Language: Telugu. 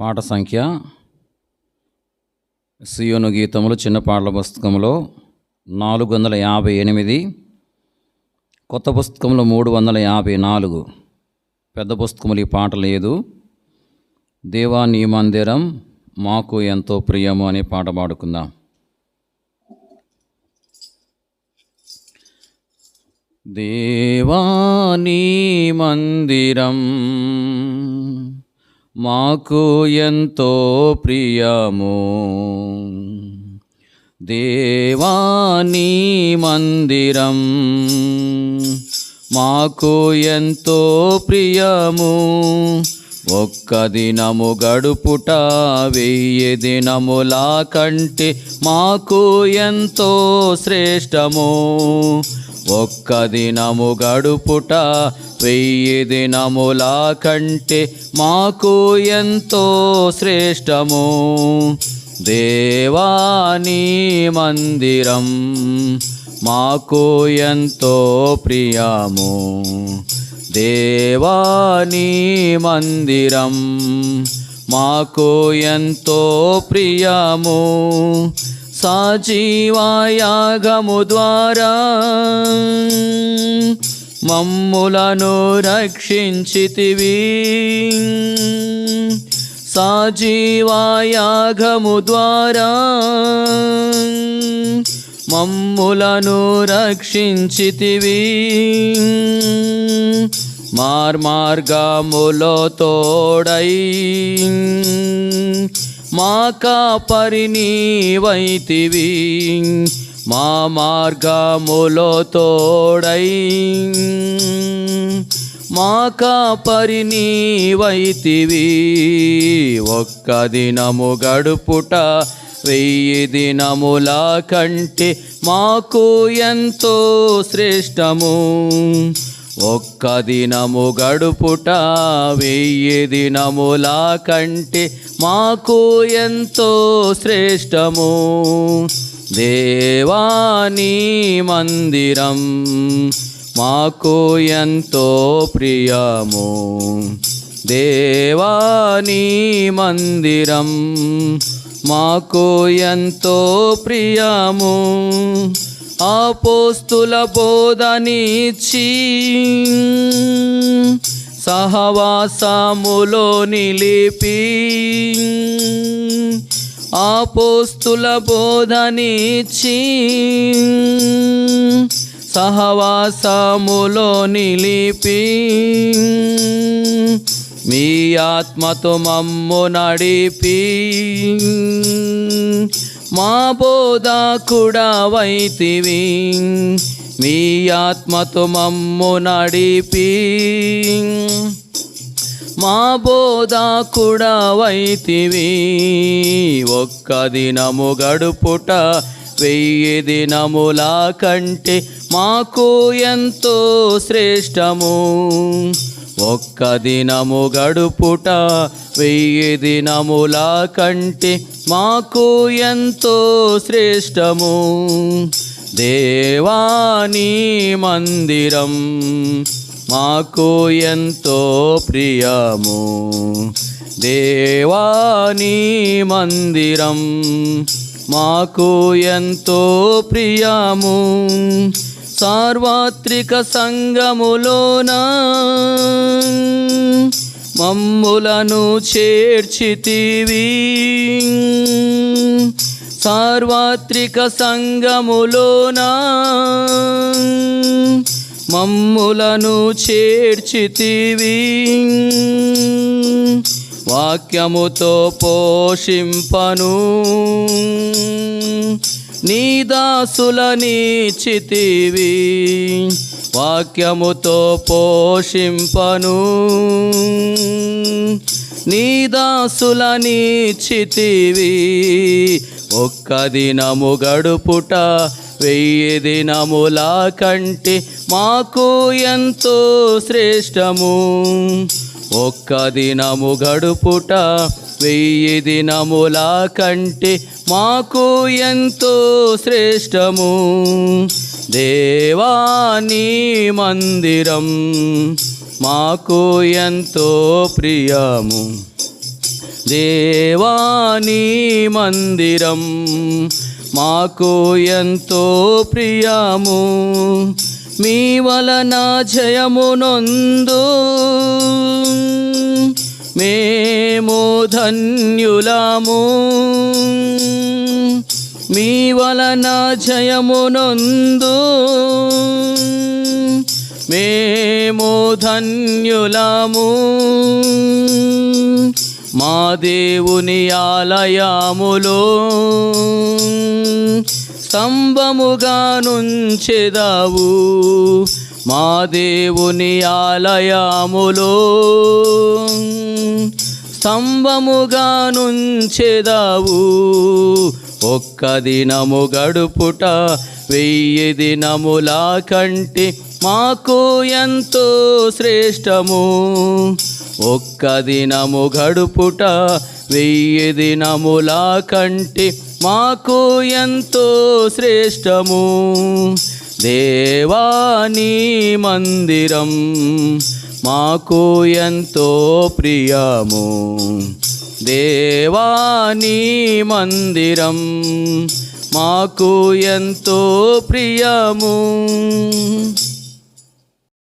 పాట సంఖ్య సియోను గీతములు చిన్న పాటల పుస్తకంలో నాలుగు వందల యాభై ఎనిమిది కొత్త పుస్తకంలో మూడు వందల యాభై నాలుగు. పెద్ద పుస్తకములు ఈ పాట లేదు. దేవా నీ మందిరం మాకు ఎంతో ప్రియము అనే పాట పాడుకుందాం. దేవా నీ మందిరం మాకు ఎంతో ప్రియము. దేవాని మందిరం మాకు ఎంతో ప్రియము. ఒక్క దినము గడుపుట వెయ్యి దినములా కంటే మాకు ఎంతో శ్రేష్టము. ఒక్క దినము గడుపుట వెయ్యి దినముల కంటే మాకు ఎంతో శ్రేష్టము. దేవాని మందిరం మాకు ఎంతో ప్రియము. దేవాని మందిరం మాకు ఎంతో ప్రియము. సాజీవాయాగము ద్వారా మమ్ములను రక్షించితివి. సాజీవాయాగము ద్వారా మమ్ములను రక్షించితివి. మార్మార్గములో తోడై మా కాపరిని వైతివి మా మార్గములో తోడై. మా కాపరిని వైతివి ఒక్క దినము గడుపుట వెయ్యి దినముల కంటే మాకు ఎంతో శ్రేష్టము. ఒక్క దినము గడుపుట వెయ్యి దినముల కంటే మాకు ఎంతో శ్రేష్టము. దేవాని మందిరం మాకు ఎంతో ప్రియము. దేవాని మందిరం మాకు ఎంతో ప్రియము. ఆపోస్తుల బోధనిచ్చి సహవాసములో నిలిపి ఆపోస్తుల బోధనిచ్చి సహవాసములో నిలిపి మీ ఆత్మతో మమ్ము నడిపి మా బోధ కూడా వైతివి. మీ ఆత్మతో మమ్ము నడిపి. మా బోధ కూడా వైతివి. ఒక్క దినము గడుపుట వెయ్యి దినముల కంటే మాకు ఎంతో శ్రేష్టము. ఒక్క దినము గడుపుట వెయ్యి దినముల కంటే మాకు ఎంతో శ్రేష్టము. దేవాని మందిరం మాకు ఎంతో ప్రియము. దేవాని మందిరం మాకు ఎంతో ప్రియము. సార్వత్రిక సంగములోన మమ్ములను చేర్చితివి. సార్వత్రిక సంగములోన మమ్ములను చేర్చితివి. వాక్యముతో పోషింపను. నీ దాసులని చితివి. వాక్యముతో పోషింపను. నీ దాసులని చితివి. ఒక్క దినము గడుపుట వెయ్యి దినముల కంటే మాకు ఎంతో శ్రేష్టము. ఒక్క దినము గడుపుట వెయ్యి దినముల కంటే మాకు ఎంతో శ్రేష్టము. దేవాని మందిరం మాకు ఎంతో ప్రియము. దేవాని మందిరం మాకు ఎంతో ప్రియము. మీ వలన జయమునొందు మేము ధన్యులము. మీ వలన జయమునొందు మేము ధన్యులము. మా దేవుని ఆలయములో స్తంభముగా నుంచెదావు. మా దేవుని ఆలయములో స్తంభముగా నుంచెదావు. ఒక్క దినము గడుపుట వెయ్యి దినముల కంటే మాకు ఎంతో శ్రేష్టము. ఒక్క దినము గడుపుట వెయ్యి దినముల కంటే మాకు ఎంతో శ్రేష్టము. దేవాని మందిరం మాకు ఎంతో ప్రియము. దేవాని మందిరం మాకు ఎంతో ప్రియము.